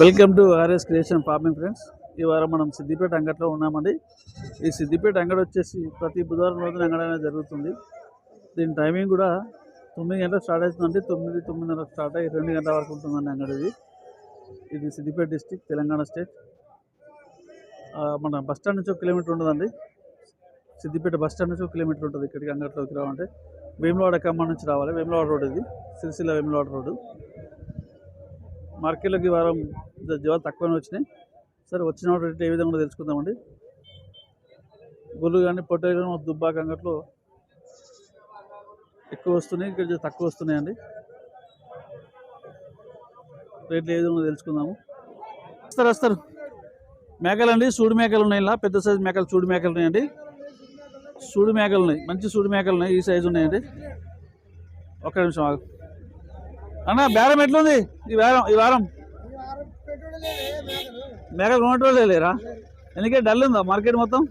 Welcome to RS creation farming friends. ఈ వారం మనం సిద్దిపేట అంగట్లో ఉన్నామండి. ఈ సిద్దిపేట అంగడి వచ్చేసి ప్రతి బుధవారం రోజున అంగడి జరుగుతుంది. దీని టైమింగ్ కూడా తొమ్మిది గంటలకు స్టార్ట్ అవుతుందండి. తొమ్మిది తొమ్మిదిన్నర స్టార్ట్ అయ్యి రెండు గంటల వరకు ఉంటుందండి అంగడిది ఇది. ఇది సిద్దిపేట డిస్టిక్ తెలంగాణ స్టేట్ మన బస్ స్టాండ్ నుంచి ఒక కిలోమీటర్ ఉంటుందండి. సిద్దిపేట బస్ స్టాండ్ నుంచి ఒక కిలోమీటర్ ఉంటుంది ఇక్కడికి అంగట్లోకి రావాలంటే. వేములవాడ ఖమ్మం నుంచి రావాలి. వేములవాడ రోడ్ ఇది. సిరిసిల్ల వేములవాడ రోడ్డు మార్కెట్లోకి వారం జీవాలు తక్కువనే వచ్చినాయి. సరే వచ్చిన రేట్ ఏ విధంగా తెలుసుకుందామండి. గుళ్ళు కానీ పొట్టేలు కానీ దుబ్బాక అంగట్లో ఎక్కువ వస్తున్నాయి ఇక్కడ తక్కువ వస్తున్నాయండి. రేట్లు ఏ విధంగా తెలుసుకుందాము. వస్తారు వస్తారు. మేకలు అండి సూడి మేకలు ఉన్నాయి ఇలా. పెద్ద సైజు మేకలు చూడు మేకలు ఉన్నాయండి. సూడి మేకలు ఉన్నాయి మంచి సూడి మేకలు ఉన్నాయి ఈ సైజు ఉన్నాయండి. ఒక్క నిమిషం అన్న బేరం ఎట్లుంది? ఈ వారం ఈ వారం. మేకలు కొనటోళ్ళే లేరా? ఎందుకే డల్ ఉందా మార్కెట్ మొత్తం?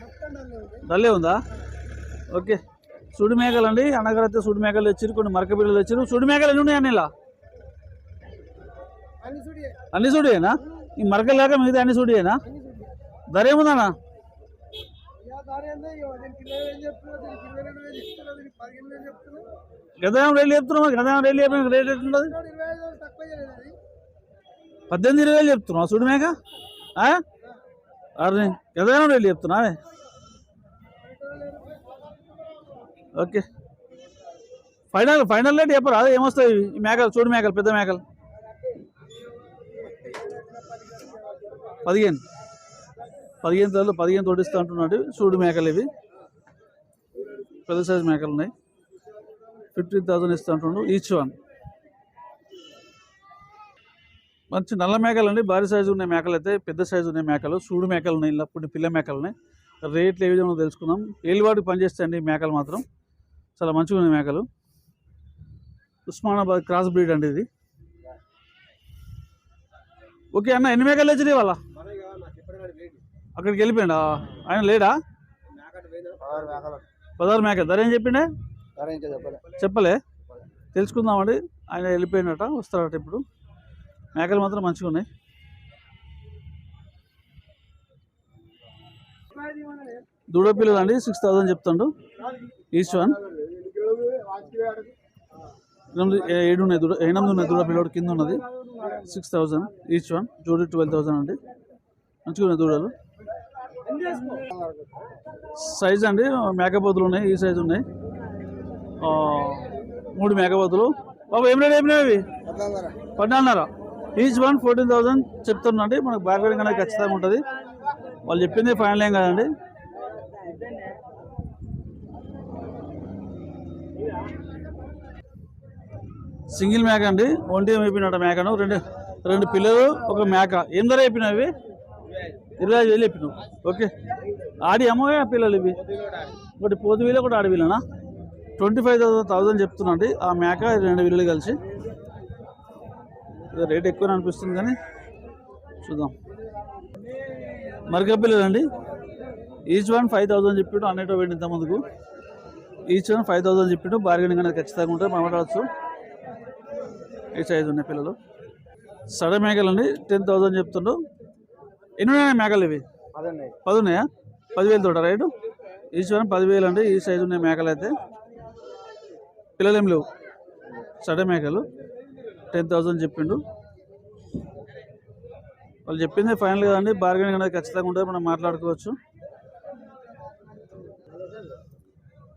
డల్లే ఉందా? ఓకే. సుడి మేకలు అండి. అన్నగారైతే సుడి మేకలు తెచ్చారు కొన్ని మరక బిడ్డలు తెచ్చారు సుడి మేకలు ఎన్ని ఉన్నాయి అన్ని ఇలా అన్ని సుడియేనా? ఈ మరకలు లేక మిగతా అన్ని సుడియేనా? ధర ఏముందన్నా గదాం రైలు చెప్తున్నావు? గదాం రైలు చెప్పిన రేట్ ఎట్లుంటుంది పద్దెనిమిది ఇరవై వేలు చెప్తున్నావు? చూడు మేక. అరే గదాం రైలు చెప్తున్నావే ఓకే. ఫైనల్ ఫైనల్ రేట్ చెప్పరు? అదే ఏమొస్తాయి ఈ మేకలు చూడు మేకలు పెద్ద మేకలు. పదిహేను. పదిహేను తోళ్ళు పదిహేను తోడిస్తూ అంటున్నాడు. చూడు మేకలు ఇవి. పెద్ద సైజు మేకలు ఉన్నాయి. ఫిఫ్టీన్ థౌసండ్ ఇస్తుంటుండు ఈచ్ వన్ మంచి నల్ల మేకలు అండి భారీ సైజు ఉన్న మేకలు అయితే పెద్ద సైజు ఉన్నాయి మేకలు సూడు మేకలు ఉన్నాయి ఇలా ఇప్పుడు పిల్ల మేకలు ఉన్నాయి. రేట్లు ఏ విధంగా తెలుసుకుందాం. ఏలివాడికి పనిచేస్తాయండి మేకలు మాత్రం. చాలా మంచిగా ఉన్నాయి మేకలు. ఉస్మానాబాద్ క్రాస్ బ్రీడ్ అండి ఇది. ఓకే అన్న ఎన్ని మేకలు తెచ్చినాయి వాళ్ళ అక్కడికి వెళ్ళిపోయిండా? ఆయన లేడా? పదహారు మేకలు. ధర ఏం చెప్పిండే? చెప్పలే. తెలుసుకుందామండి. ఆయన వెళ్ళిపోయినట వస్తారట ఇప్పుడు. మేకలు మాత్రం మంచిగా ఉన్నాయి. దూడ పిల్లలు అండి సిక్స్ థౌసండ్ చెప్తాడు. Each one. ఏ- ఏడు ఉన్నాయి దూడ ఎనిమిది ఉన్నాయి దూడ పిల్లడు కింద ఉన్నది. Six thousand each one. జోడి ట్వెల్వ్ థౌసండ్ అండి. మంచిగా ఉన్నాయి దూడలు. సైజ్ అండి మేకపోతులు ఉన్నాయి ఈ సైజు ఉన్నాయి. మూడు మేకపోతులు బాబు ఏం రేట్ ఏమినాయి అవి పద్నాలుగున్నర. ఈచ్ వన్ ఫోర్టీన్ థౌసండ్ చెప్తున్నాండి మనకు బార్గెనింగ్ అనేది ఖచ్చితంగా ఉంటుంది. వాళ్ళు చెప్పింది ఫైనల్ ఏం కదండి. సింగిల్ మేక అండి. ఒంటి అయిపోయినట్ట మేకను. రెండు రెండు పిల్లలు ఒక మేక. ఏం ధర అయిపోయినాయి ఇరవై ఐదు వేలు చెప్పినావు. ఓకే. ఆడి అమ్మవే పిల్లలు ఇవి? ఒకటి పోతు వీళ్ళు ఒకటి ఆడి ట్వంటీ ఫైవ్ థౌసండ్ చెప్తున్నాండి ఆ మేక రెండు వీళ్ళు కలిసి. రేట్ ఎక్కువ అనిపిస్తుంది కానీ చూద్దాం. మరక పిల్లలు అండి ఈచ్ వన్ ఫైవ్ థౌసండ్ చెప్పిండు అన్నిటో ఇంత ముందుకు. ఈచ్ వన్ ఫైవ్ థౌసండ్ చెప్పిండు బార్గెనింగ్ అనేది ఖచ్చితంగా ఉంటుంది మాట్లాడవచ్చు ఈ సైజు ఉన్నాయి పిల్లలు. సడ మేకలు అండి టెన్ థౌసండ్ చెప్తుండు ఎన్ని ఉన్నాయి మేకలు ఇవి? పది ఉన్నాయా పదివేలు తోట రైటు? ఈచ్ వన్ పదివేలు అండి ఈ సైజు ఉన్నాయి మేకలు అయితే పిల్లలు లేవు. సడ మేకలు. టెన్ థౌసండ్ చెప్పిండు. వాళ్ళు చెప్పింది ఫైనల్ కదండి. బార్గెనింగ్ అనేది ఖచ్చితంగా ఉంటుంది. మనం మాట్లాడుకోవచ్చు.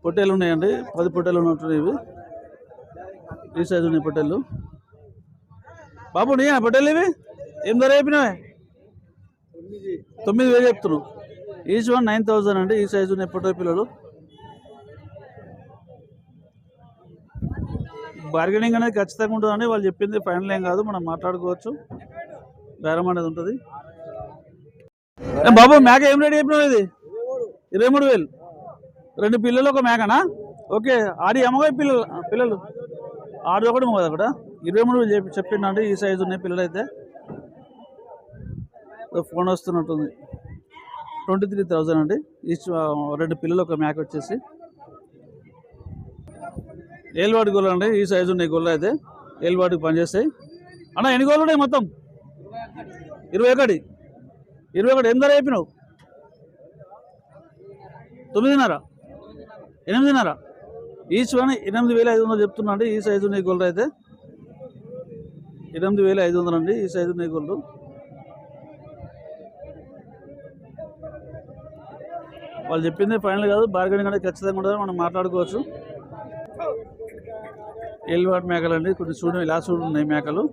పొట్టేలు ఉన్నాయండి. పది పొట్టేలు ఉన్నట్టున్నాయి ఇవి. ఈ సైజు ఉన్నాయి పొట్టేలు బాబు నీయా పొట్టేలు ఇవి? ఏం ధర చెప్పినావే? తొమ్మిది వేలు చెప్తున్నావు. ఈచ్ వన్ నైన్ థౌజండ్ అండి. ఈ సైజు ఉన్నాయి పొట్టే పిల్లలు. బార్గెనింగ్ అనేది ఖచ్చితంగా ఉంటుందండి. వాళ్ళు చెప్పింది ఫైనల్ ఏం కాదు మనం మాట్లాడుకోవచ్చు. బేరం అనేది ఉంటుంది. బాబు మేక ఏం రేట్ చెప్పినావు ఇది? ఇరవై మూడు వేలు. రెండు పిల్లలు ఒక మేకనా? ఓకే ఆడి అమ్మగా పిల్లలు పిల్లలు. ఆడు ఒకటి మగది ఒకట. ఇరవై మూడు వేలు చెప్పి ఈ సైజు ఉన్నాయి పిల్లలు అయితే ఫోన్ వస్తున్నట్టుంది. ట్వంటీ త్రీ థౌజండ్ అండి. ఈ రెండు పిల్లలు ఒక మేక వచ్చేసి. ఏలువాడి గోళ్ళు అండి ఈ సైజు ఉన్నాయి గోళ్ళు అయితే. ఏలువాడికి పనిచేస్తాయి. అన్న ఎన్ని గోళ్ళు ఉన్నాయి మొత్తం? ఇరవై ఒకటి. ఇరవై ఒకటి. ఎనిమిది అయిపోయినావు తొమ్మిదిన్నర. ఎనిమిదిన్నర. ఈచ్ వన్ ఎనిమిది వేల ఐదు వందలు చెప్తున్నా అండి ఈ సైజు నీ గోళ్ళు అయితే. ఎనిమిది వేల ఐదు వందలు అండి ఈ సైజు ఉన్నాయి గోళ్ళు. వాళ్ళు చెప్పింది ఫైనల్ కాదు బార్గెనింగ్ అనేది ఖచ్చితంగా ఉండదు మనం మాట్లాడుకోవచ్చు. ఎల్వాట్ మేకలు అండి కొన్ని చూడు ఇలా చూడు ఉన్నాయి మేకలు.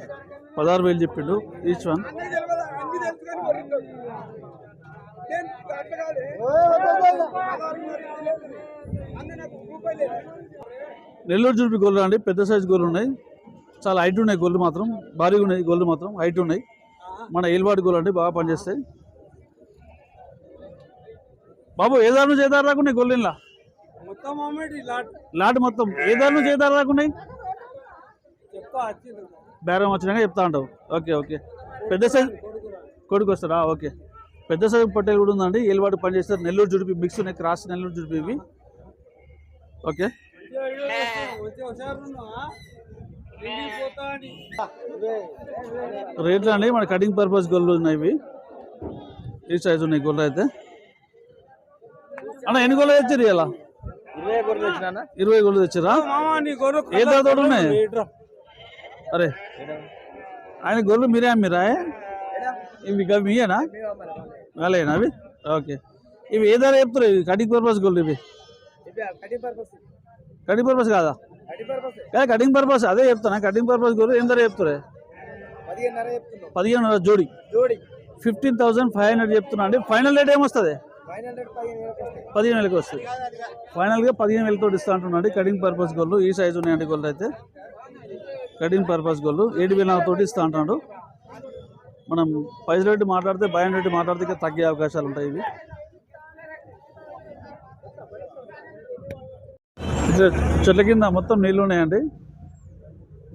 పదహారు వేలు చెప్పిండు ఈచ్ వన్ నెల్లూరు జుడిపి గొర్రెలు అండి పెద్ద సైజు గొర్రెలు ఉన్నాయి. చాలా హైట్ ఉన్నాయి గొర్రెలు మాత్రం భారీగా ఉన్నాయి గొర్రెలు మాత్రం హైట్ ఉన్నాయి. మన ఏల్వాడి గొర్రెలు అండి బాగా పనిచేస్తాయి. బాబు ఏ దారి నుంచి ఏ దారి రాకున్నాయి మొత్తం అమ్మేటి లాట్. మొత్తం ఏ దారి నుంచి ఏ దారి రాకున్నాయి? చెప్తా వచ్చింది బేరం వచ్చినాక చెప్తా ఉంటావు ఓకే ఓకే. పెద్ద సైజు కొడుకు వస్తారా ఓకే. పెద్ద సైజు పట్టేలు కూడా ఉందండి. ఏలువాడు పని చేస్తారు. నెల్లూరు జుడిపి మిక్స్ ఉన్నాయి. క్రాస్ నెల్లూరు జుడిపి ఇవి. ఓకే. రేట్లు అండి మన కటింగ్ పర్పస్ గొల్లు ఉన్నాయి ఇవి. ఈ సైజు ఉన్నాయి గొల్లు అయితే. అన్న ఎన్ని గొల్లు తెచ్చారు ఇలా ఇరవై గొల్లు తెచ్చారా ఏ ధరతోడు ఉన్నాయి? అరే. ఆయన గొర్రెలు మీరే అమ్మిరా ఇవి ఇక మీయేనా వాళ్ళేనా అవి? ఓకే. ఇవి ఏ ధర చెప్తారు ఇవి కటింగ్ పర్పస్ గొర్రెలు ఇవి? కటింగ్ పర్పస్ కాదా? కటింగ్ పర్పస్ కాదు కటింగ్ పర్పస్ అదే చెప్తానా కటింగ్ పర్పస్ గొర్రెలు ఏం ధర చెప్తారు పదిహేను జోడి జోడి. ఫిఫ్టీన్ థౌసండ్ ఫైవ్ హండ్రెడ్ చెప్తున్నా అండి ఫైనల్ రేట్ ఏమొస్తుంది? పదిహేను వేలకు వేలకి వస్తుంది. ఫైనల్గా పదిహేను వేలతో ఇస్తా అంటున్నాడు కటింగ్ పర్పస్ గోళ్ళు ఈ సైజు ఉన్నాయండి గోళ్ళు అయితే. కటింగ్ పర్పస్ గోల్డ్ ఏడు వేల తోటి ఇస్తా అంటున్నాడు. మనం పైసలు రేటు మాట్లాడితే భయం రేటు మాట్లాడితే తగ్గే అవకాశాలు ఉంటాయి ఇవి. చెట్ల కింద మొత్తం నీళ్ళు ఉన్నాయండి.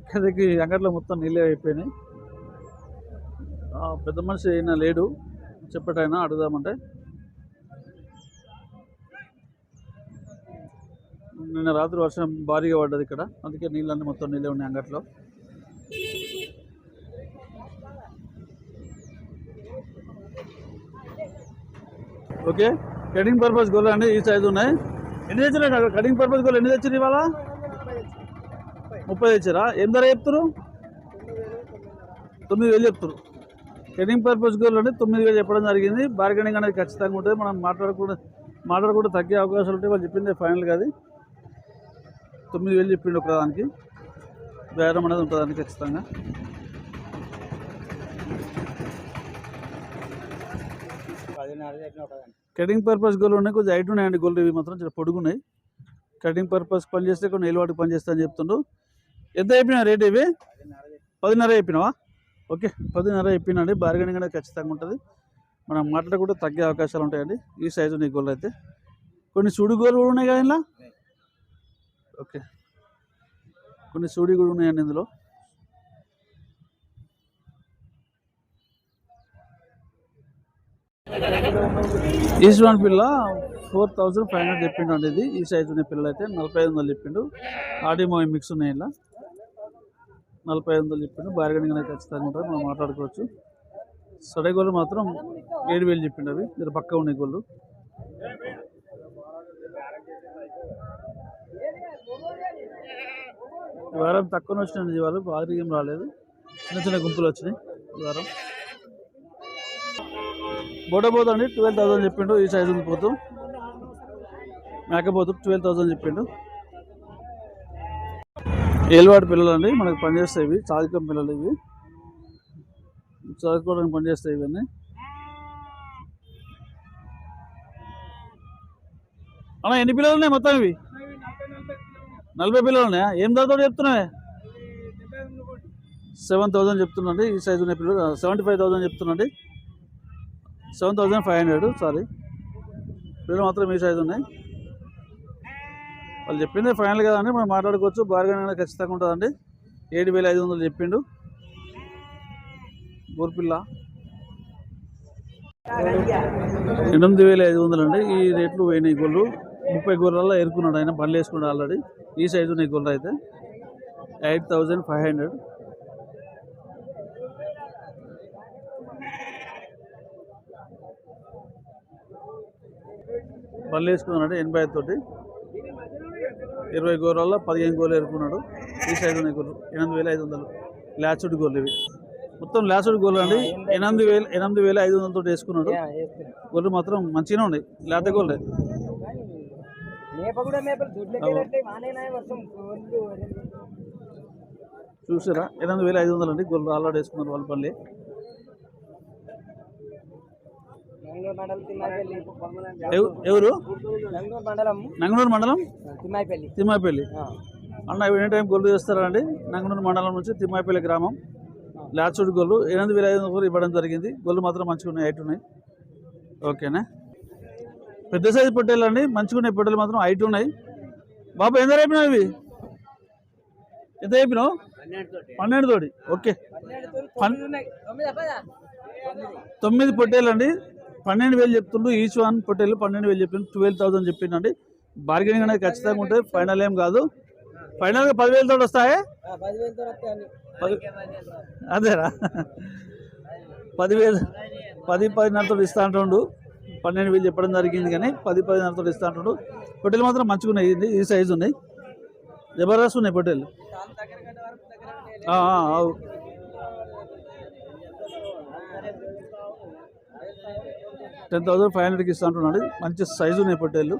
ఇక్కడికి అంగట్లో మొత్తం నీళ్ళే అయిపోయినాయి. పెద్ద మనిషి అయినా లేడు. చెప్పటైనా అడుగుదామంటే. నిన్న రాత్రి వర్షం భారీగా పడ్డది ఇక్కడ. అందుకే నీళ్ళన్నీ మొత్తం నీళ్ళే ఉన్నాయి అంగట్లో. ఓకే? కటింగ్ పర్పస్ గోల్ అండి ఈ సైజు ఉన్నాయి. ఎన్ని తెచ్చారు కటింగ్ పర్పస్ గోల్ ఎన్ని తెచ్చారు ఇవాళ? ముప్పై తెచ్చారా ఏం ధర చెప్తారు తొమ్మిది వేలు చెప్తారు కటింగ్ పర్పస్ గోల్ అంటే తొమ్మిది వేలు చెప్పడం జరిగింది. బార్గెనింగ్ అనేది ఖచ్చితంగా ఉంటుంది. మనం మాట్లాడకుండా మాట్లాడకుండా తగ్గే అవకాశాలు ఉంటాయి వాళ్ళు చెప్పింది ఫైనల్ కాదు తొమ్మిది వేలు చెప్పిండు ఒకదానికి బేరం అనేది ఉంటుందండి ఖచ్చితంగా. చెప్పిన కటింగ్ పర్పస్ గోల్ ఉన్నాయి కొంచెం హైట్ ఉన్నాయండి గోల్ ఇవి మాత్రం చాలా పొడుగున్నాయి. కటింగ్ పర్పస్ పని చేస్తే కొన్ని నిలవాటికి పని చేస్తా అని చెప్తుండ్రు ఎంత అయిపోయినా రేట్ ఇవి? పదిన్నర అయిపోయినావా ఓకే పదిన్నర అయిపోయినండి బార్గెనింగ్ అనేది ఖచ్చితంగా ఉంటుంది. మనం మాట్లాడకుండా తగ్గే అవకాశాలు ఉంటాయండి ఈ సైజు నీ గోల్ అయితే. కొన్ని సుడి గోలు కూడా ఉన్నాయి కదా ఇలా ఓకే. కొన్ని సూడి కూడా ఉన్నాయండి ఇందులో? ఈశ్వన్ పిల్ల ఫోర్ థౌజండ్ ఫైవ్ హండ్రెడ్ చెప్పిండు అండి ఇది. ఈ సైజు ఉన్న పిల్ల అయితే నలభై ఐదు వందలు చెప్పిండు. ఆడిమో మిక్స్ ఉన్నాయి ఇలా నలభై ఐదు వందలు చెప్పిండు. బార్గెనింగ్ అనేది ఖచ్చితంగా ఉంటుంది. మనం మాట్లాడుకోవచ్చు. సడే గోళ్ళు మాత్రం ఏడు వేలు చెప్పిండు అవి. మీరు పక్క ఉన్నాయి గోళ్ళు వారం తక్కువ వచ్చినాయి ఈ వారం భారీ ఏం రాలేదు. చిన్న చిన్న గుంపులు వచ్చినాయి ఈ వారం. బోటపోతు అండి ట్వెల్వ్ థౌసండ్ చెప్పిండు ఈ సైజు పోతూ. మేకపోతు ట్వెల్వ్ థౌసండ్ చెప్పిండు. ఏలువాడి పిల్లలు అండి మనకు పనిచేస్తాయి ఇవి చాదికం పిల్లలు ఇవి. చదువుకోవడానికి పనిచేస్తాయి ఇవన్నీ. అన్న ఎన్ని పిల్లలు ఉన్నాయి మొత్తం ఇవి? నలభై పిల్లలు ఉన్నాయా ఏం ధరతో చెప్తున్నావే? సెవెన్ థౌసండ్ చెప్తున్నాండి ఈ సైజు ఉన్న పిల్లలు. Seventy five thousand చెప్తున్నాండి. Seven thousand five hundred sorry. పిల్లలు మాత్రం ఈ సైజు ఉన్నాయి. వాళ్ళు చెప్పింది ఫైనల్ కదండి మనం మాట్లాడుకోవచ్చు. బార్గెన్ అనేది ఖచ్చితంగా ఉంటుందండి. ఏడు వేల ఐదు వందలు చెప్పిండు. గోర్పిల్ల ఎనిమిది వేల ఐదు వందలు అండి. ఈ రేట్లు పోయినాయి గొల్లు ముప్పై గుర్రాల్లో ఎరుకున్నాడు ఆయన బండ్లు వేసుకున్నాడు ఆల్రెడీ ఈ సైజు నీ గుర్ర అయితే ఎయిట్ థౌజండ్ ఫైవ్ హండ్రెడ్ బండ్లు వేసుకున్నాడు ఎనభై తోటి ఇరవై గుర్రాల్లో పదిహేను గోర్లు ఎరుకున్నాడు ఈ సైజు నీ గుర్రు ఎనిమిది వేల ఐదు వందలు. ల్యాచుడ్ గోర్లు ఇవి. మొత్తం లాసూడ్ గోర్లు అండి. ఎనిమిది వేలు ఎనిమిది వేల ఐదు వందలతో వేసుకున్నాడు. గొర్రెలు మాత్రం మంచిగానే ఉన్నాయి. లేత గోర్లే. మేప కూడా మేపలు దొడ్లకి మానేనా వర్షం. గోళ్ళు చూసారా? ఎనిమిది వేల ఐదు వందలు అండి. గోళ్ళు ఆల్రెడీ వేసుకున్నారు వాళ్ళ పల్లి ఎవరు? నంగనూరు మండలం. తిమ్మాయిపల్లి. తిమ్మాయిపల్లి. అన్న ఎనీ టైం గొల్లు చేస్తారా అండి? నంగనూరు మండలం నుంచి తిమ్మాయిపల్లి గ్రామం. లాచుడి గొల్లు ఎనిమిది వేల ఐదు వందలు ఇవ్వడం జరిగింది. గొల్లు మాత్రం మంచిగా ఉన్నాయి హైట్ ఉన్నాయి. ఓకేనా? పెద్ద సైజు పొట్టేలు అండి మంచిగా ఉన్నాయి పొట్టేలు మాత్రం హైట్ ఉన్నాయి. బాబు ఎంత రేపినావు ఇవి? ఎంత రేపినావు? పన్నెండు తోటి ఓకే. పన్- తొమ్మిది పొట్టేలు అండి పన్నెండు వేలు చెప్తుండ్రు. ఈచ్ వన్ పొట్టేలు పన్నెండు వేలు చెప్పిండు ట్వెల్వ్ థౌసండ్ చెప్పిండండి. బార్గెనింగ్ అనేది ఖచ్చితంగా ఉంటుంది ఫైనల్ ఏం కాదు. ఫైనల్గా పదివేలు తోటి వస్తాయే? అదేరా. పదివేలు పది పదిన్నరతో ఇస్తా అంటుండు. పన్నెండు వేలు చెప్పడం జరిగింది కానీ పది పదిన్నరతో ఇస్తా అంటుండు పొట్టెలు మాత్రం మంచిగా ఉన్నాయి. ఈ సైజు ఉన్నాయి. జబర్దస్త్ ఉన్నాయి పొట్టెలు అవు. టెన్ థౌసండ్ ఫైవ్ హండ్రెడ్కి ఇస్తా అంటున్నాడు. మంచి సైజు ఉన్నాయి పొట్టేళ్ళు